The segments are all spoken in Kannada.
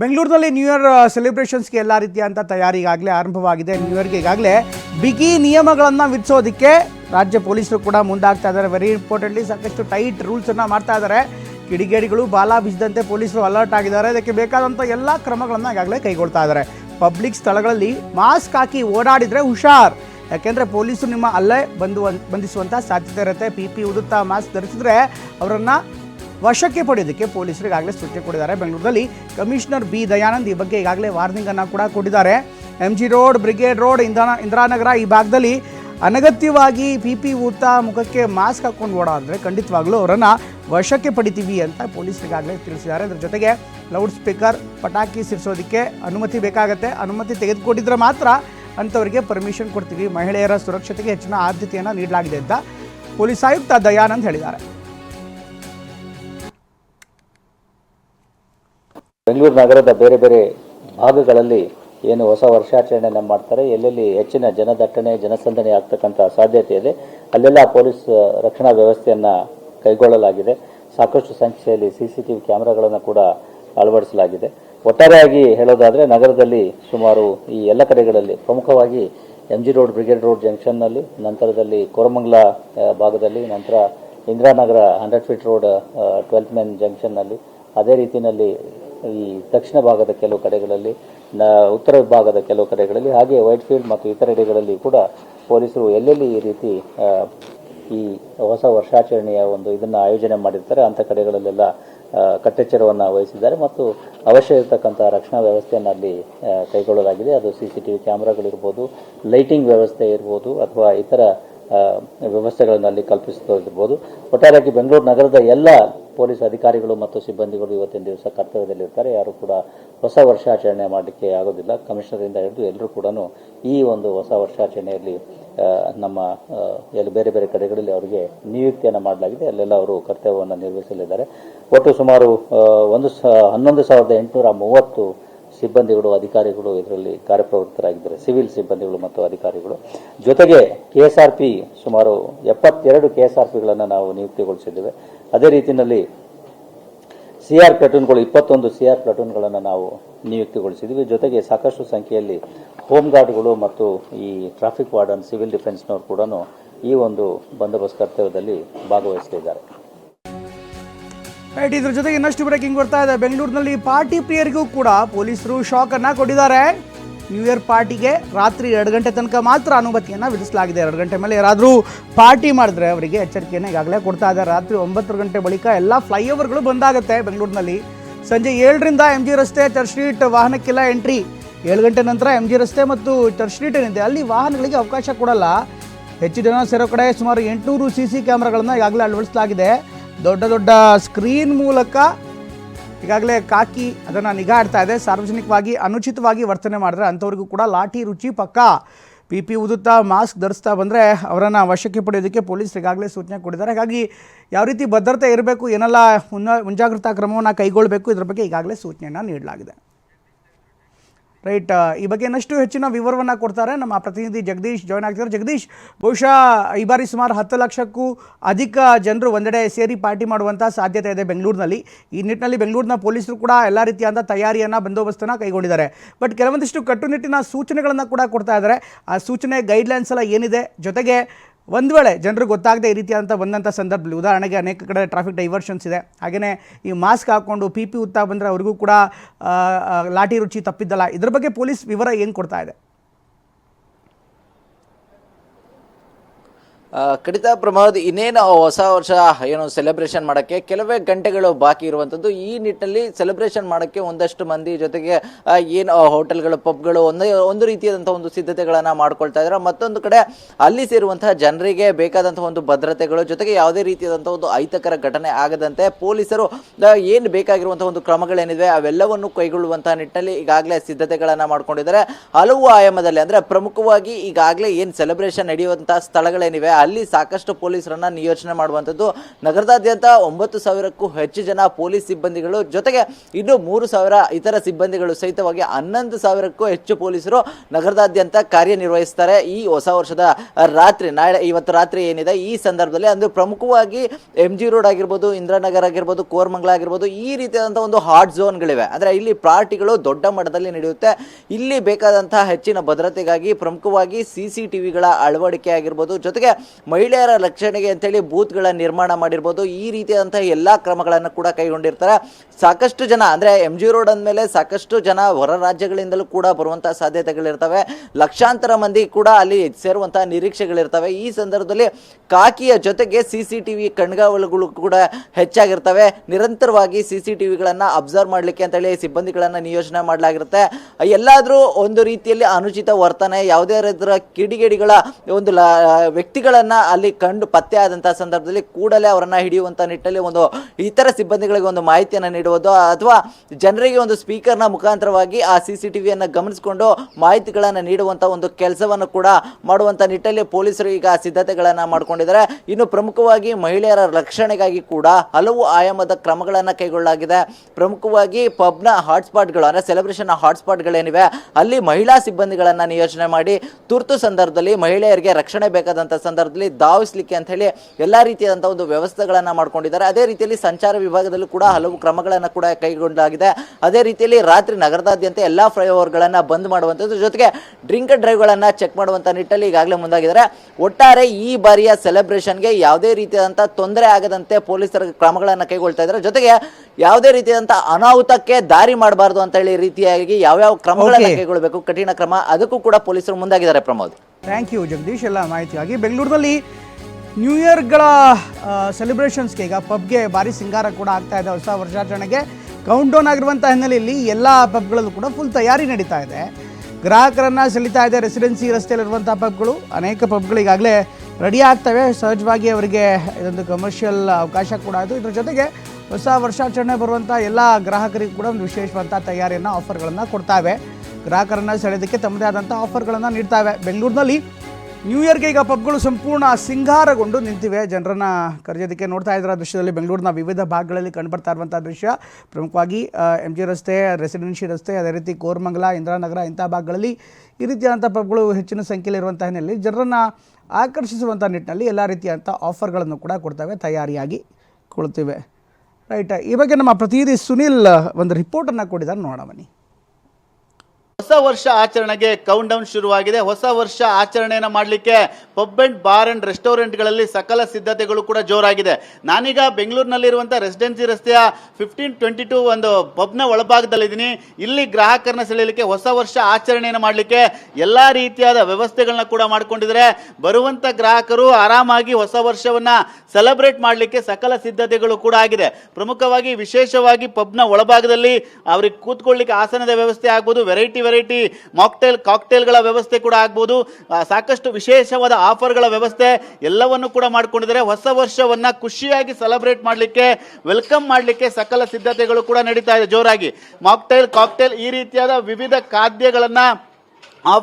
ಬೆಂಗಳೂರಿನಲ್ಲಿ ನ್ಯೂ ಇಯರ್ ಸೆಲೆಬ್ರೇಷನ್ಸ್ಗೆ ಎಲ್ಲ ರೀತಿಯಂಥ ತಯಾರಿಗಾಗಲೇ ಆರಂಭವಾಗಿದೆ. ನ್ಯೂ ಇಯರ್ಗೆ ಈಗಾಗಲೇ ಬಿಗಿ ನಿಯಮಗಳನ್ನು ವಿಧಿಸೋದಕ್ಕೆ ರಾಜ್ಯ ಪೊಲೀಸರು ಕೂಡ ಮುಂದಾಗ್ತಾ ಇದ್ದಾರೆ. ವೆರಿ ಇಂಪಾರ್ಟೆಂಟ್ಲಿ ಸಾಕಷ್ಟು ಟೈಟ್ ರೂಲ್ಸನ್ನು ಮಾಡ್ತಾ ಇದ್ದಾರೆ. ಕಿಡಿಗೇಡಿಗಳು ಬಾಲ ಬಿಸಿದಂತೆ ಪೊಲೀಸರು ಅಲರ್ಟ್ ಆಗಿದ್ದಾರೆ. ಅದಕ್ಕೆ ಬೇಕಾದಂಥ ಎಲ್ಲ ಕ್ರಮಗಳನ್ನು ಈಗಾಗಲೇ ಕೈಗೊಳ್ತಾ ಇದ್ದಾರೆ. ಪಬ್ಲಿಕ್ ಸ್ಥಳಗಳಲ್ಲಿ ಮಾಸ್ಕ್ ಹಾಕಿ ಓಡಾಡಿದರೆ ಹುಷಾರ್. ಯಾಕೆಂದರೆ ಪೊಲೀಸರು ನಿಮ್ಮ ಅಲ್ಲೇ ಬಂದು ಬಂಧಿಸುವಂಥ ಸಾಧ್ಯತೆ ಇರುತ್ತೆ. ಪಿ ಪಿ ಉದುತ್ತಾ ಮಾಸ್ಕ್ ಧರಿಸಿದ್ರೆ ಅವರನ್ನು ವಶಕ್ಕೆ ಪಡೆಯೋದಕ್ಕೆ ಪೊಲೀಸರು ಈಗಾಗಲೇ ಸೂಚನೆ ಕೊಟ್ಟಿದ್ದಾರೆ. ಬೆಂಗಳೂರಲ್ಲಿ ಕಮಿಷನರ್ ಬಿ ದಯಾನಂದ್ ಈ ಬಗ್ಗೆ ಈಗಾಗಲೇ ವಾರ್ನಿಂಗ್ ಅನ್ನು ಕೂಡ ಕೊಟ್ಟಿದ್ದಾರೆ. M G road, brigade road, ಇಂಧನ ಇಂದಿರಾನಗರ ಈ ಭಾಗದಲ್ಲಿ ಅನಗತ್ಯವಾಗಿ ಪಿ ಪಿ ಊತ ಮುಖಕ್ಕೆ ಮಾಸ್ಕ್ ಹಾಕೊಂಡು ಓಡಾಡಿದ್ರೆ ಖಂಡಿತವಾಗ್ಲೂ ಅವರನ್ನು ವಶಕ್ಕೆ ಪಡಿತೀವಿ ಅಂತ ಪೊಲೀಸರಿಗಾಗಲೇ ತಿಳಿಸಿದ್ದಾರೆ. ಅದ್ರ ಜೊತೆಗೆ ಲೌಡ್ ಸ್ಪೀಕರ್ ಪಟಾಕಿ ಸಿಡಿಸೋದಕ್ಕೆ ಅನುಮತಿ ಬೇಕಾಗತ್ತೆ. ಅನುಮತಿ ತೆಗೆದುಕೊಂಡಿದ್ರೆ ಮಾತ್ರ ಅಂಥವರಿಗೆ ಪರ್ಮಿಷನ್ ಕೊಡ್ತೀವಿ. ಮಹಿಳೆಯರ ಸುರಕ್ಷತೆಗೆ ಹೆಚ್ಚಿನ ಆದ್ಯತೆಯನ್ನು ನೀಡಲಾಗಿದೆ ಅಂತ ಪೊಲೀಸ್ ಆಯುಕ್ತ ದಯಾನಂದ್ ಹೇಳಿದ್ದಾರೆ. ಬೆಂಗಳೂರು ನಗರದ ಬೇರೆ ಬೇರೆ ಭಾಗಗಳಲ್ಲಿ ಏನು ಹೊಸ ವರ್ಷಾಚರಣೆಯನ್ನು ಮಾಡ್ತಾರೆ. ಎಲ್ಲೆಲ್ಲಿ ಹೆಚ್ಚಿನ ಜನದಟ್ಟಣೆ, ಜನಸಂದಣಿ ಆಗ್ತಕ್ಕಂಥ ಸಾಧ್ಯತೆ ಇದೆ. ಅಲ್ಲೆಲ್ಲ ಪೊಲೀಸ್ ರಕ್ಷಣಾ ವ್ಯವಸ್ಥೆಯನ್ನು ಕೈಗೊಳ್ಳಲಾಗಿದೆ. ಸಾಕಷ್ಟು ಸಂಖ್ಯೆಯಲ್ಲಿ ಸಿ ಸಿ ಟಿ ವಿ ಕ್ಯಾಮೆರಾಗಳನ್ನು ಕೂಡ ಅಳವಡಿಸಲಾಗಿದೆ. ಒಟ್ಟಾರೆಯಾಗಿ ಹೇಳೋದಾದರೆ, ನಗರದಲ್ಲಿ ಸುಮಾರು ಈ ಎಲ್ಲ ಕಡೆಗಳಲ್ಲಿ ಪ್ರಮುಖವಾಗಿ M G road brigade road ಜಂಕ್ಷನ್ನಲ್ಲಿ, ನಂತರದಲ್ಲಿ ಕೋರಮಂಗ್ಲ ಭಾಗದಲ್ಲಿ, ನಂತರ Indiranagar hundred feet road twelfth main ಜಂಕ್ಷನ್ನಲ್ಲಿ, ಅದೇ ರೀತಿಯಲ್ಲಿ ಈ ದಕ್ಷಿಣ ಭಾಗದ ಕೆಲವು ಕಡೆಗಳಲ್ಲಿ ಉತ್ತರ ಭಾಗದ ಕೆಲವು ಕಡೆಗಳಲ್ಲಿ, ಹಾಗೆ ವೈಟ್ ಫೀಲ್ಡ್ ಮತ್ತು ಇತರೆಡೆಗಳಲ್ಲಿ ಕೂಡ ಪೊಲೀಸರು ಎಲ್ಲೆಲ್ಲಿ ಈ ರೀತಿ ಈ ಹೊಸ ವರ್ಷಾಚರಣೆಯ ಒಂದು ಇದನ್ನು ಆಯೋಜನೆ ಮಾಡಿರ್ತಾರೆ, ಅಂಥ ಕಡೆಗಳಲ್ಲೆಲ್ಲ ಕಟ್ಟೆಚ್ಚರವನ್ನು ವಹಿಸಿದ್ದಾರೆ ಮತ್ತು ಅವಶ್ಯ ಇರತಕ್ಕಂಥ ರಕ್ಷಣಾ ವ್ಯವಸ್ಥೆಯನ್ನು ಅಲ್ಲಿ ಕೈಗೊಳ್ಳಲಾಗಿದೆ. ಅದು ಸಿ ಸಿ ಟಿ ವಿ ಕ್ಯಾಮ್ರಾಗಳಿರ್ಬೋದು, ಲೈಟಿಂಗ್ ವ್ಯವಸ್ಥೆ ಇರ್ಬೋದು ಅಥವಾ ಇತರ ವ್ಯವಸ್ಥೆಗಳನ್ನು ಅಲ್ಲಿ ಕಲ್ಪಿಸಿರ್ಬೋದು ಒಟ್ಟಾರೆಯಾಗಿ ಬೆಂಗಳೂರು ನಗರದ ಎಲ್ಲ ಪೊಲೀಸ್ ಅಧಿಕಾರಿಗಳು ಮತ್ತು ಸಿಬ್ಬಂದಿಗಳು ಇವತ್ತಿನ ದಿವಸ ಕರ್ತವ್ಯದಲ್ಲಿರ್ತಾರೆ. ಯಾರು ಕೂಡ ಹೊಸ ವರ್ಷಾಚರಣೆ ಮಾಡಲಿಕ್ಕೆ ಆಗೋದಿಲ್ಲ. ಕಮಿಷನರಿಂದ ಹಿಡಿದು ಎಲ್ಲರೂ ಕೂಡ ಈ ಒಂದು ಹೊಸ ವರ್ಷಾಚರಣೆಯಲ್ಲಿ ನಮ್ಮ ಎಲ್ಲಿ ಬೇರೆ ಬೇರೆ ಕಡೆಗಳಲ್ಲಿ ಅವರಿಗೆ ನಿಯುಕ್ತಿಯನ್ನು ಮಾಡಲಾಗಿದೆ. ಅಲ್ಲೆಲ್ಲ ಅವರು ಕರ್ತವ್ಯವನ್ನು ನಿರ್ವಹಿಸಲಿದ್ದಾರೆ. ಒಟ್ಟು ಸುಮಾರು ಒಂದು ಸ, ಹನ್ನೊಂದು ಸಾವಿರದ ಎಂಟುನೂರ ಮೂವತ್ತು ಸಿಬ್ಬಂದಿಗಳು, ಅಧಿಕಾರಿಗಳು ಇದರಲ್ಲಿ ಕಾರ್ಯಪ್ರವೃತ್ತರಾಗಿದ್ದಾರೆ. ಸಿವಿಲ್ ಸಿಬ್ಬಂದಿಗಳು ಮತ್ತು ಅಧಿಕಾರಿಗಳು. ಜೊತೆಗೆ ಕೆ ಎಸ್ ಆರ್ ಪಿ ಸುಮಾರು ಎಪ್ಪತ್ತೆರಡು ಕೆ ಎಸ್ ಆರ್ ಪಿಗಳನ್ನು ನಾವು ನಿಯುಕ್ತಿಗೊಳಿಸಿದ್ದೇವೆ. ಅದೇ ರೀತಿಯಲ್ಲಿ ಸಿ ಆರ್ ಪ್ಲಟೂನ್ಗಳು ಇಪ್ಪತ್ತೊಂದು ಸಿ ಆರ್ ಪ್ಲಟೂನ್ಗಳನ್ನು ನಾವು ನಿಯುಕ್ತಿಗೊಳಿಸಿದ್ದೀವಿ. ಜೊತೆಗೆ ಸಾಕಷ್ಟು ಸಂಖ್ಯೆಯಲ್ಲಿ ಹೋಮ್ ಗಾರ್ಡ್ಗಳು ಮತ್ತು ಈ ಟ್ರಾಫಿಕ್ ವಾರ್ಡನ್ ಸಿವಿಲ್ ಡಿಫೆನ್ಸ್ನವರು ಕೂಡ ಈ ಒಂದು ಬಂದೋಬಸ್ತ್ ಕರ್ತವ್ಯದಲ್ಲಿ ಭಾಗವಹಿಸಲಿದ್ದಾರೆ ರೈಟ್ ಇದ್ರ ಜೊತೆಗೆ ಇನ್ನಷ್ಟು ಬ್ರೇಕಿಂಗ್ ಬರ್ತಾ ಇದೆ. ಬೆಂಗಳೂರಿನಲ್ಲಿ ಪಾರ್ಟಿ ಪ್ರಿಯರಿಗೂ ಕೂಡ ಪೊಲೀಸರು ಶಾಕ್ ಅನ್ನ ಕೊಟ್ಟಿದ್ದಾರೆ. ನ್ಯೂ ಇಯರ್ ಪಾರ್ಟಿಗೆ ರಾತ್ರಿ ಎರಡು ಗಂಟೆ ತನಕ ಮಾತ್ರ ಅನುಮತಿಯನ್ನು ವಿಧಿಸಲಾಗಿದೆ. ಎರಡು ಗಂಟೆ ಮೇಲೆ ಯಾರಾದರೂ ಪಾರ್ಟಿ ಮಾಡಿದ್ರೆ ಅವರಿಗೆ ಎಚ್ಚರಿಕೆಯನ್ನು ಈಗಾಗಲೇ ಕೊಡ್ತಾ ಇದ್ದಾರೆ. ರಾತ್ರಿ ಒಂಬತ್ತು ಗಂಟೆ ಬಳಿಕ ಎಲ್ಲ ಫ್ಲೈಓವರ್ಗಳು ಬಂದಾಗುತ್ತೆ ಬೆಂಗಳೂರಿನಲ್ಲಿ. ಸಂಜೆ ಏಳರಿಂದ ಎಂ ಜಿ ರಸ್ತೆ, ಚರ್ಚ್ ಸ್ಟ್ರೀಟ್ ವಾಹನಕ್ಕೆಲ್ಲ ಎಂಟ್ರಿ ಏಳು ಗಂಟೆ ನಂತರ ಎಂ ಜಿ ರಸ್ತೆ ಮತ್ತು ಚರ್ಚ್ ಸ್ಟ್ರೀಟ್ ಏನಿದೆ, ಅಲ್ಲಿ ವಾಹನಗಳಿಗೆ ಅವಕಾಶ ಕೊಡಲ್ಲ. ಹೆಚ್ಚು ಜನ ಸೇರೋ ಕಡೆ ಸುಮಾರು ಎಂಟುನೂರು ಸಿ ಸಿ ಕ್ಯಾಮ್ರಾಗಳನ್ನು ಈಗಾಗಲೇ ಅಳವಡಿಸಲಾಗಿದೆ. ದೊಡ್ಡ ದೊಡ್ಡ ಸ್ಕ್ರೀನ್ ಮೂಲಕ ಈಗಾಗಲೇ ಕಾಕಿ ಅದನ್ನು ನಿಗಾ ಇಡ್ತಾ ಇದೆ. ಸಾರ್ವಜನಿಕವಾಗಿ ಅನುಚಿತವಾಗಿ ವರ್ತನೆ ಮಾಡಿದ್ರೆ ಅಂಥವ್ರಿಗೂ ಕೂಡ ಲಾಠಿ ರುಚಿ ಪಕ್ಕ. ಪಿ ಪಿ ಉದುತ್ತಾ ಮಾಸ್ಕ್ ಧರಿಸ್ತಾ ಬಂದರೆ ಅವರನ್ನು ವಶಕ್ಕೆ ಪಡೆಯೋದಕ್ಕೆ ಪೊಲೀಸರು ಈಗಾಗಲೇ ಸೂಚನೆ ಕೊಟ್ಟಿದ್ದಾರೆ. ಹಾಗಾಗಿ ಯಾವ ರೀತಿ ಭದ್ರತೆ ಇರಬೇಕು, ಏನೆಲ್ಲ ಮುನ್ನ ಮುಂಜಾಗ್ರತಾ ಕ್ರಮವನ್ನು ಕೈಗೊಳ್ಳಬೇಕು, ಇದ್ರ ಬಗ್ಗೆ ಈಗಾಗಲೇ ಸೂಚನೆಯನ್ನು ನೀಡಲಾಗಿದೆ. ರೈಟ್ ಈ ಬಗ್ಗೆ ಇನ್ನಷ್ಟು ಹೆಚ್ಚಿನ ವಿವರವನ್ನು ಕೊಡ್ತಾರೆ ನಮ್ಮ ಪ್ರತಿನಿಧಿ ಜಗದೀಶ್ ಜಾಯ್ನ್ ಆಗ್ತಿದ್ದಾರೆ. ಜಗದೀಶ್, ಬಹುಶಃ ಈ ಬಾರಿ ಸುಮಾರು ಹತ್ತು ಲಕ್ಷಕ್ಕೂ ಅಧಿಕ ಜನರು ಒಂದೆಡೆ ಸೇರಿ ಪಾರ್ಟಿ ಮಾಡುವಂಥ ಸಾಧ್ಯತೆ ಇದೆ ಬೆಂಗಳೂರಿನಲ್ಲಿ. ಈ ನಿಟ್ಟಿನಲ್ಲಿ ಬೆಂಗಳೂರಿನ ಪೊಲೀಸರು ಕೂಡ ಎಲ್ಲ ರೀತಿಯಾದ ತಯಾರಿಯನ್ನು, ಬಂದೋಬಸ್ತನ್ನು ಕೈಗೊಂಡಿದ್ದಾರೆ. ಬಟ್ ಕೆಲವೊಂದಿಷ್ಟು ಕಟ್ಟುನಿಟ್ಟಿನ ಸೂಚನೆಗಳನ್ನು ಕೂಡ ಕೊಡ್ತಾ ಇದ್ದಾರೆ. ಆ ಸೂಚನೆ ಗೈಡ್ಲೈನ್ಸ್ ಎಲ್ಲ ಏನಿದೆ? ಜೊತೆಗೆ ಒಂದು ವೇಳೆ ಜನರು ಗೊತ್ತಾಗದೆ ಈ ರೀತಿಯಾದಂಥ ಬಂದಂಥ ಸಂದರ್ಭದಲ್ಲಿ, ಉದಾಹರಣೆಗೆ ಅನೇಕ ಕಡೆ ಟ್ರಾಫಿಕ್ ಡೈವರ್ಷನ್ಸ್ ಇದೆ. ಹಾಗೆಯೇ ಈ ಮಾಸ್ಕ್ ಹಾಕ್ಕೊಂಡು ಪಿ ಪಿ ಉತ್ತಾ ಬಂದರೆ ಅವ್ರಿಗೂ ಕೂಡ ಲಾಠಿ ರುಚಿ ತಪ್ಪಿದ್ದಲ್ಲ. ಇದ್ರ ಬಗ್ಗೆ ಪೊಲೀಸ್ ವಿವರ ಏನು ಕೊಡ್ತಾ ಇದೆ? ಆ, ಖಂಡಿತ ಪ್ರಮೋದ್ ಇನ್ನೇನು ಹೊಸ ವರ್ಷ ಏನು ಸೆಲೆಬ್ರೇಷನ್ ಮಾಡೋಕ್ಕೆ ಕೆಲವೇ ಗಂಟೆಗಳು ಬಾಕಿ ಇರುವಂಥದ್ದು ಈ ನಿಟ್ಟಿನಲ್ಲಿ ಸೆಲೆಬ್ರೇಷನ್ ಮಾಡೋಕ್ಕೆ ಒಂದಷ್ಟು ಮಂದಿ ಜೊತೆಗೆ ಏನು ಹೋಟೆಲ್ಗಳು ಪಬ್ಗಳು ಒಂದು ಒಂದು ರೀತಿಯಾದಂಥ ಒಂದು ಸಿದ್ಧತೆಗಳನ್ನು ಮಾಡ್ಕೊಳ್ತಾ ಇದ್ದಾರೆ. ಮತ್ತೊಂದು ಕಡೆ ಅಲ್ಲಿ ಸೇರುವಂತಹ ಜನರಿಗೆ ಬೇಕಾದಂಥ ಒಂದು ಭದ್ರತೆಗಳು ಜೊತೆಗೆ ಯಾವುದೇ ರೀತಿಯಾದಂಥ ಒಂದು ಅಹಿತಕರ ಘಟನೆ ಆಗದಂತೆ ಪೊಲೀಸರು ಏನು ಬೇಕಾಗಿರುವಂಥ ಒಂದು ಕ್ರಮಗಳೇನಿದೆ ಅವೆಲ್ಲವನ್ನು ಕೈಗೊಳ್ಳುವಂತಹ ನಿಟ್ಟಿನಲ್ಲಿ ಈಗಾಗಲೇ ಸಿದ್ಧತೆಗಳನ್ನು ಮಾಡ್ಕೊಂಡಿದ್ದಾರೆ. ಹಲವು ಆಯಾಮದಲ್ಲಿ ಅಂದರೆ ಪ್ರಮುಖವಾಗಿ ಈಗಾಗಲೇ ಏನು ಸೆಲೆಬ್ರೇಷನ್ ನಡೆಯುವಂಥ ಸ್ಥಳಗಳೇನಿವೆ ಅಲ್ಲಿ ಸಾಕಷ್ಟು ಪೊಲೀಸರನ್ನ ನಿಯೋಜನೆ ಮಾಡುವಂಥದ್ದು. ನಗರದಾದ್ಯಂತ ಒಂಬತ್ತು ಸಾವಿರಕ್ಕೂ ಹೆಚ್ಚು ಜನ ಪೊಲೀಸ್ ಸಿಬ್ಬಂದಿಗಳು, ಜೊತೆಗೆ ಇನ್ನು ಮೂರು ಸಾವಿರ ಇತರ ಸಿಬ್ಬಂದಿಗಳು ಸಹಿತವಾಗಿ ಹನ್ನೊಂದು ಸಾವಿರಕ್ಕೂ ಹೆಚ್ಚು ಪೊಲೀಸರು ನಗರದಾದ್ಯಂತ ಕಾರ್ಯನಿರ್ವಹಿಸ್ತಾರೆ. ಈ ಹೊಸ ವರ್ಷದ ರಾತ್ರಿ, ನಾಳೆ ಇವತ್ತು ರಾತ್ರಿ ಏನಿದೆ, ಈ ಸಂದರ್ಭದಲ್ಲಿ ಅಂದ್ರೆ ಪ್ರಮುಖವಾಗಿ ಎಂ ಜಿ ರೋಡ್ ಆಗಿರ್ಬೋದು, ಇಂದಿರಾನಗರ್ ಆಗಿರ್ಬೋದು, ಕೋರ್ಮಂಗ್ಲ ಆಗಿರ್ಬೋದು, ಈ ರೀತಿಯಾದಂಥ ಒಂದು ಹಾಟ್ ಝೋನ್ಗಳಿವೆ ಅಂದರೆ ಇಲ್ಲಿ ಪಾರ್ಟಿಗಳು ದೊಡ್ಡ ಮಟ್ಟದಲ್ಲಿ ನಡೆಯುತ್ತೆ. ಇಲ್ಲಿ ಬೇಕಾದಂತಹ ಹೆಚ್ಚಿನ ಭದ್ರತೆಗಾಗಿ ಪ್ರಮುಖವಾಗಿ ಸಿ ಸಿ ಟಿ ವಿಗಳ ಅಳವಡಿಕೆ ಆಗಿರ್ಬೋದು, ಜೊತೆಗೆ ಮಹಿಳೆಯರ ರಕ್ಷಣೆಗೆ ಅಂತೇಳಿ ಬೂತ್ಗಳ ನಿರ್ಮಾಣ ಮಾಡಿರ್ಬೋದು, ಈ ರೀತಿಯಾದಂಥ ಎಲ್ಲ ಕ್ರಮಗಳನ್ನು ಕೂಡ ಕೈಗೊಂಡಿರ್ತಾರೆ. ಸಾಕಷ್ಟು ಜನ, ಅಂದರೆ ಎಂ ಜಿ ರೋಡ್ ಅಂದಮೇಲೆ ಸಾಕಷ್ಟು ಜನ ಹೊರ ರಾಜ್ಯಗಳಿಂದಲೂ ಕೂಡ ಬರುವಂಥ ಸಾಧ್ಯತೆಗಳಿರ್ತವೆ. ಲಕ್ಷಾಂತರ ಮಂದಿ ಕೂಡ ಅಲ್ಲಿ ಸೇರುವಂಥ ನಿರೀಕ್ಷೆಗಳಿರ್ತವೆ. ಈ ಸಂದರ್ಭದಲ್ಲಿ ಕಾಕಿಯ ಜೊತೆಗೆ ಸಿ ಸಿ ಟಿ ವಿ ಕಣ್ಗಾವಲುಗಳು ಕೂಡ ಹೆಚ್ಚಾಗಿರ್ತವೆ. ನಿರಂತರವಾಗಿ ಸಿ ಸಿ ಟಿ ವಿಗಳನ್ನು ಅಬ್ಸರ್ವ್ ಮಾಡಲಿಕ್ಕೆ ಅಂತೇಳಿ ಸಿಬ್ಬಂದಿಗಳನ್ನು ನಿಯೋಜನೆ ಮಾಡಲಾಗಿರುತ್ತೆ. ಎಲ್ಲಾದರೂ ಒಂದು ರೀತಿಯಲ್ಲಿ ಅನುಚಿತ ವರ್ತನೆ, ಯಾವುದೇ ರೀತಿಯ ಕಿಡಿಗೇಡಿಗಳ ಒಂದು ಲ ವ್ಯಕ್ತಿಗಳನ್ನು ಅಲ್ಲಿ ಕಂಡು ಪತ್ತೆ ಆದಂತಹ ಸಂದರ್ಭದಲ್ಲಿ ಕೂಡಲೇ ಅವರನ್ನ ಹಿಡಿಯುವಂತ ನಿಟ್ಟಲ್ಲಿ ಒಂದು ಇತರ ಸಿಬ್ಬಂದಿಗಳಿಗೆ ಒಂದು ಮಾಹಿತಿಯನ್ನು ನೀಡುವುದು. ಅಥವಾ ಜನರಿಗೆ ಒಂದು ಸ್ಪೀಕರ್ನ ಮುಖಾಂತರವಾಗಿ ಆ ಸಿ ಸಿ ಟಿವಿಯನ್ನು ಗಮನಿಸಿಕೊಂಡು ಮಾಹಿತಿಗಳನ್ನು ನೀಡುವಂತಹ ಒಂದು ಕೆಲಸವನ್ನು ಕೂಡ ಮಾಡುವಂಥ ನಿಟ್ಟಲ್ಲಿ ಪೊಲೀಸರು ಈಗ ಸಿದ್ಧತೆಗಳನ್ನು ಮಾಡಿಕೊಂಡಿದ್ದಾರೆ. ಇನ್ನು ಪ್ರಮುಖವಾಗಿ ಮಹಿಳೆಯರ ರಕ್ಷಣೆಗಾಗಿ ಕೂಡ ಹಲವು ಆಯಾಮದ ಕ್ರಮಗಳನ್ನು ಕೈಗೊಳ್ಳಲಾಗಿದೆ. ಪ್ರಮುಖವಾಗಿ ಪಬ್ನ ಹಾಟ್ಸ್ಪಾಟ್ಗಳು, ಅಂದರೆ ಸೆಲೆಬ್ರೇಷನ್ ಹಾಟ್ಸ್ಪಾಟ್ಗಳೇನಿವೆ, ಅಲ್ಲಿ ಮಹಿಳಾ ಸಿಬ್ಬಂದಿಗಳನ್ನು ನಿಯೋಜನೆ ಮಾಡಿ ತುರ್ತು ಸಂದರ್ಭದಲ್ಲಿ ಮಹಿಳೆಯರಿಗೆ ರಕ್ಷಣೆ ಬೇಕಾದಂಥ ಸಂದರ್ಭದಲ್ಲಿ ಧಾವಿಸ್ಲಿಕ್ಕೆ ಅಂತ ಹೇಳಿ ಎಲ್ಲ ರೀತಿಯಾದಂಥ ಒಂದು ವ್ಯವಸ್ಥೆಗಳನ್ನು ಮಾಡ್ಕೊಂಡಿದ್ದಾರೆ. ಅದೇ ರೀತಿಯಲ್ಲಿ ಸಂಚಾರ ವಿಭಾಗದಲ್ಲೂ ಕೂಡ ಹಲವು ಕ್ರಮಗಳನ್ನು ಕೂಡ ಕೈಗೊಂಡಾಗಿದೆ. ಅದೇ ರೀತಿಯಲ್ಲಿ ರಾತ್ರಿ ನಗರದಾದ್ಯಂತ ಎಲ್ಲ ಫ್ಲೈಓವರ್ಗಳನ್ನು ಬಂದ್ ಮಾಡುವಂಥದ್ದು. ಜೊತೆಗೆ ಡ್ರಿಂಕ್ ಡ್ರೈವ್ಗಳನ್ನು ಚೆಕ್ ಮಾಡುವಂಥ ನಿಟ್ಟಲ್ಲಿ ಈಗಾಗಲೇ ಮುಂದಾಗಿದ್ದಾರೆ. ಒಟ್ಟಾರೆ ಈ ಬಾರಿಯ ಸೆಲೆಬ್ರೇಷನ್ಗೆ ಯಾವುದೇ ರೀತಿಯಾದಂಥ ತೊಂದರೆ ಆಗದಂತೆ ಪೊಲೀಸರ ಕ್ರಮಗಳನ್ನು ಕೈಗೊಳ್ತಾ ಇದ್ದಾರೆ. ಜೊತೆಗೆ ಯಾವುದೇ ರೀತಿಯಾದಂಥ ಅನಾಹುತಕ್ಕೆ ದಾರಿ ಮಾಡಬಾರ್ದು ಅಂತ ಹೇಳಿ ರೀತಿಯಾಗಿ ಯಾವ್ಯಾವ ಕ್ರಮಗಳನ್ನು. ಕೈಗೊಳ್ಳಬೇಕು ಕಠಿಣ ಕ್ರಮ ಅದಕ್ಕೂ ಕೂಡ ಪೊಲೀಸರು ಮುಂದಾಗಿದ್ದಾರೆ ಪ್ರಮೋದ್. ಥ್ಯಾಂಕ್ ಯು ಜಗದೀಶ್ ಎಲ್ಲ ಮಾಹಿತಿಗಾಗಿ. ಬೆಂಗಳೂರಿನಲ್ಲಿ ನ್ಯೂ ಇಯರ್ಗಳ ಸೆಲೆಬ್ರೇಷನ್ಸ್ಗೆ ಈಗ ಪಬ್ಗೆ ಭಾರಿ ಸಿಂಗಾರ ಕೂಡ ಆಗ್ತಾ ಇದೆ ಹೊಸ ವರ್ಷಾಚರಣೆಗೆ. ಕೌಂಟ್ ಡೌನ್ ಆಗಿರುವಂಥ ಹಿನ್ನೆಲೆಯಲ್ಲಿ ಎಲ್ಲ ಪಬ್ಗಳಲ್ಲೂ ಕೂಡ ಫುಲ್ ತಯಾರಿ ನಡೀತಾ ಇದೆ. ಗ್ರಾಹಕರನ್ನು ಸೆಳೀತಾ ಇದೆ ರೆಸಿಡೆನ್ಸಿ ರಸ್ತೆಯಲ್ಲಿರುವಂಥ ಪಬ್ಗಳು ಅನೇಕ ಪಬ್ಗಳು ಈಗಾಗಲೇ ರೆಡಿ ಆಗ್ತವೆ. ಸಹಜವಾಗಿ ಅವರಿಗೆ ಇದೊಂದು ಕಮರ್ಷಿಯಲ್ ಅವಕಾಶ ಕೂಡ ಆಯಿತು. ಇದ್ರ ಜೊತೆಗೆ ಹೊಸ ವರ್ಷಾಚರಣೆ ಬರುವಂಥ ಎಲ್ಲ ಗ್ರಾಹಕರಿಗೂ ಕೂಡ ಒಂದು ವಿಶೇಷವಾದಂಥ ತಯಾರಿಯನ್ನು ಆಫರ್ಗಳನ್ನು ಕೊಡ್ತಾವೆ ಗ್ರಾಹಕರನ್ನು ಸೆಳೆಯೋದಕ್ಕೆ ತಮ್ಮದೇ ಆದಂಥ ಆಫರ್ಗಳನ್ನು ನೀಡ್ತಾವೆ. ಬೆಂಗಳೂರಿನಲ್ಲಿ ನ್ಯೂ ಇಯರ್ಗೆ ಈಗ ಪಬ್ಗಳು ಸಂಪೂರ್ಣ ಸಿಂಗಾರಗೊಂಡು ನಿಂತಿವೆ. ಜನರನ್ನು ಕರೆಯೋದಕ್ಕೆ ನೋಡ್ತಾ ಇದ್ರ ದೃಶ್ಯದಲ್ಲಿ. ಬೆಂಗಳೂರಿನ ವಿವಿಧ ಭಾಗಗಳಲ್ಲಿ ಕಂಡುಬರ್ತಾ ಇರುವಂಥ ದೃಶ್ಯ. ಪ್ರಮುಖವಾಗಿ ಎಂ ಜಿ ರಸ್ತೆ ರೆಸಿಡೆನ್ಷಿ ರಸ್ತೆ, ಅದೇ ರೀತಿ ಕೋರ್ಮಂಗಲ, ಇಂದಿರಾನಗರ ಇಂಥ ಭಾಗಗಳಲ್ಲಿ ಈ ರೀತಿಯಾದಂಥ ಪಬ್ಗಳು ಹೆಚ್ಚಿನ ಸಂಖ್ಯೆಯಲ್ಲಿರುವಂಥ ಹಿನ್ನೆಲೆಯಲ್ಲಿ ಜನರನ್ನು ಆಕರ್ಷಿಸುವಂಥ ನಿಟ್ಟಿನಲ್ಲಿ ಎಲ್ಲ ರೀತಿಯಾದಂಥ ಆಫರ್ಗಳನ್ನು ಕೂಡ ಕೊಡ್ತವೆ. ತಯಾರಿಯಾಗಿ ಕೊಳ್ತಿವೆ. ರೈಟ್ ಈ ಬಗ್ಗೆ ನಮ್ಮ ಪ್ರತಿನಿಧಿ ಸುನಿಲ್ ಒಂದು ರಿಪೋರ್ಟನ್ನು ಕೊಡಿದ್ದಾರೆ ನೋಡೋಣ ಬನ್ನಿ. ಹೊಸ ವರ್ಷ ಆಚರಣೆಗೆ ಕೌಂಟ್ ಡೌನ್ ಶುರುವಾಗಿದೆ. ಹೊಸ ವರ್ಷ ಆಚರಣೆಯನ್ನು ಮಾಡಲಿಕ್ಕೆ ಪಬ್ ಅಂಡ್ ಬಾರ್ ಅಂಡ್ ರೆಸ್ಟೋರೆಂಟ್ಗಳಲ್ಲಿ ಸಕಲ ಸಿದ್ಧತೆಗಳು ಕೂಡ ಜೋರಾಗಿದೆ. ನಾನೀಗ ಬೆಂಗಳೂರಿನಲ್ಲಿರುವಂಥ ರೆಸಿಡೆನ್ಸಿ ರಸ್ತೆಯ ಫಿಫ್ಟೀನ್ ಟ್ವೆಂಟಿ ಟು ಒಂದು ಪಬ್ನ ಒಳಭಾಗದಲ್ಲಿದ್ದೀನಿ. ಇಲ್ಲಿ ಗ್ರಾಹಕರನ್ನ ಸೆಳೆಯಲಿಕ್ಕೆ ಹೊಸ ವರ್ಷ ಆಚರಣೆಯನ್ನು ಮಾಡಲಿಕ್ಕೆ ಎಲ್ಲ ರೀತಿಯಾದ ವ್ಯವಸ್ಥೆಗಳನ್ನ ಕೂಡ ಮಾಡ್ಕೊಂಡಿದ್ದಾರೆ. ಬರುವಂಥ ಗ್ರಾಹಕರು ಆರಾಮಾಗಿ ಹೊಸ ವರ್ಷವನ್ನ ಸೆಲೆಬ್ರೇಟ್ ಮಾಡಲಿಕ್ಕೆ ಸಕಲ ಸಿದ್ಧತೆಗಳು ಕೂಡ ಆಗಿದೆ. ಪ್ರಮುಖವಾಗಿ ವಿಶೇಷವಾಗಿ ಪಬ್ನ ಒಳಭಾಗದಲ್ಲಿ ಅವ್ರಿಗೆ ಕೂತ್ಕೊಳ್ಳಿಕ್ಕೆ ಆಸನದ ವ್ಯವಸ್ಥೆ ಆಗ್ಬೋದು ವೆರೈಟಿ ವೆರೈಟಿ ಮಾಕ್ಟೇಲ್ ಕಾಕ್ಟೇಲ್ಗಳ ವ್ಯವಸ್ಥೆ ಕೂಡ ಆಗ್ಬೋದು. ಸಾಕಷ್ಟು ವಿಶೇಷವಾದ ಆಫರ್ಗಳ ವ್ಯವಸ್ಥೆ ಎಲ್ಲವನ್ನು ಕೂಡ ಮಾಡಿಕೊಂಡಿದ್ದಾರೆ. ಹೊಸ ವರ್ಷವನ್ನು ಖುಷಿಯಾಗಿ ಸೆಲೆಬ್ರೇಟ್ ಮಾಡಲಿಕ್ಕೆ ವೆಲ್ಕಮ್ ಮಾಡಲಿಕ್ಕೆ ಸಕಲ ಸಿದ್ಧತೆಗಳು ಕೂಡ ನಡೀತಾ ಇದೆ. ಜೋರಾಗಿ. ಮಾಕ್ಟೇಲ್ ಕಾಕ್ಟೇಲ್ ಈ ರೀತಿಯಾದ ವಿವಿಧ ಖಾದ್ಯಗಳನ್ನ ಆ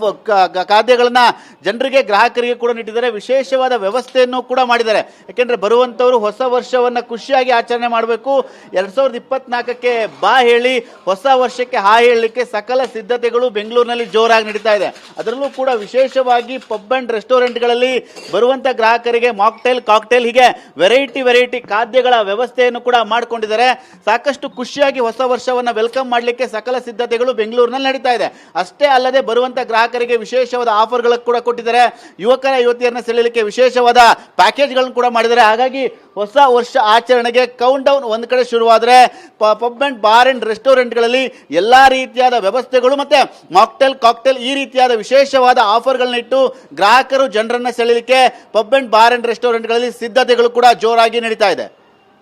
ಖಾದ್ಯಗಳನ್ನು ಜನರಿಗೆ, ಗ್ರಾಹಕರಿಗೆ ಕೂಡ ನೀಡಿದ್ದಾರೆ ವಿಶೇಷವಾದ ವ್ಯವಸ್ಥೆಯನ್ನು ಕೂಡ ಮಾಡಿದ್ದಾರೆ. ಯಾಕೆಂದರೆ ಬರುವಂಥವರು ಹೊಸ ವರ್ಷವನ್ನು ಖುಷಿಯಾಗಿ ಆಚರಣೆ ಮಾಡಬೇಕು. ಎರಡು ಸಾವಿರದ ಇಪ್ಪತ್ನಾಲ್ಕಕ್ಕೆ ಬಾ ಹೇಳಿ, ಹೊಸ ವರ್ಷಕ್ಕೆ ಹಾ ಹೇಳಲಿಕ್ಕೆ ಸಕಲ ಸಿದ್ಧತೆಗಳು ಬೆಂಗಳೂರಿನಲ್ಲಿ ಜೋರಾಗಿ ನಡೀತಾ ಇದೆ. ಅದರಲ್ಲೂ ಕೂಡ ವಿಶೇಷವಾಗಿ ಪಬ್ ಆ್ಯಂಡ್ ರೆಸ್ಟೋರೆಂಟ್ಗಳಲ್ಲಿ ಬರುವಂಥ ಗ್ರಾಹಕರಿಗೆ ಮಾಕ್ಟೈಲ್, ಕಾಕ್ಟೈಲ್, ಹೀಗೆ ವೆರೈಟಿ ವೆರೈಟಿ ಖಾದ್ಯಗಳ ವ್ಯವಸ್ಥೆಯನ್ನು ಕೂಡ ಮಾಡಿಕೊಂಡಿದ್ದಾರೆ. ಸಾಕಷ್ಟು ಖುಷಿಯಾಗಿ ಹೊಸ ವರ್ಷವನ್ನು ವೆಲ್ಕಮ್ ಮಾಡಲಿಕ್ಕೆ ಸಕಲ ಸಿದ್ಧತೆಗಳು ಬೆಂಗಳೂರಿನಲ್ಲಿ ನಡೀತಾ ಇದೆ. ಅಷ್ಟೇ ಅಲ್ಲದೆ ಬರುವಂತ ಗ್ರಾಹಕರಿಗೆ ವಿಶೇಷವಾದ ಆಫರ್ಗಳು ಕೂಡ ಕೊಟ್ಟಿದ್ದಾರೆ. ಯುವಕರ ಯುವತಿಯರನ್ನ ಸೆಳೆಯಲಿಕ್ಕೆ ವಿಶೇಷವಾದ ಪ್ಯಾಕೇಜ್ಗಳನ್ನು ಕೂಡ ಮಾಡಿದ್ದಾರೆ. ಹಾಗಾಗಿ ಹೊಸ ವರ್ಷ ಆಚರಣೆಗೆ ಕೌಂಟ್ ಡೌನ್ ಒಂದು ಕಡೆ ಶುರುವಾದರೆ ಪಬ್ ಅಂಡ್ ಬಾರ್ ಅಂಡ್ ರೆಸ್ಟೋರೆಂಟ್ಗಳಲ್ಲಿ ಎಲ್ಲಾ ರೀತಿಯಾದ ವ್ಯವಸ್ಥೆಗಳು ಮತ್ತೆ ಮಾಕ್ಟೆಲ್ ಕಾಕ್ಟೆಲ್ ಈ ರೀತಿಯಾದ ವಿಶೇಷವಾದ ಆಫರ್ಗಳನ್ನ ಇಟ್ಟು ಗ್ರಾಹಕರು ಜನರನ್ನ ಸೆಳೆಯಲಿಕ್ಕೆ ಪಬ್ ಅಂಡ್ ಬಾರ್ ಅಂಡ್ ರೆಸ್ಟೋರೆಂಟ್ಗಳಲ್ಲಿ ಸಿದ್ಧತೆಗಳು ಕೂಡ ಜೋರಾಗಿ ನಡೀತಾ ಇದೆ.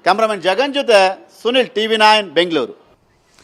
ಕ್ಯಾಮ್ರಾಮನ್ ಜಗನ್ ಜೊತೆ ಸುನಿಲ್ ಟಿವಿ ನೈನ್, ಬೆಂಗಳೂರು.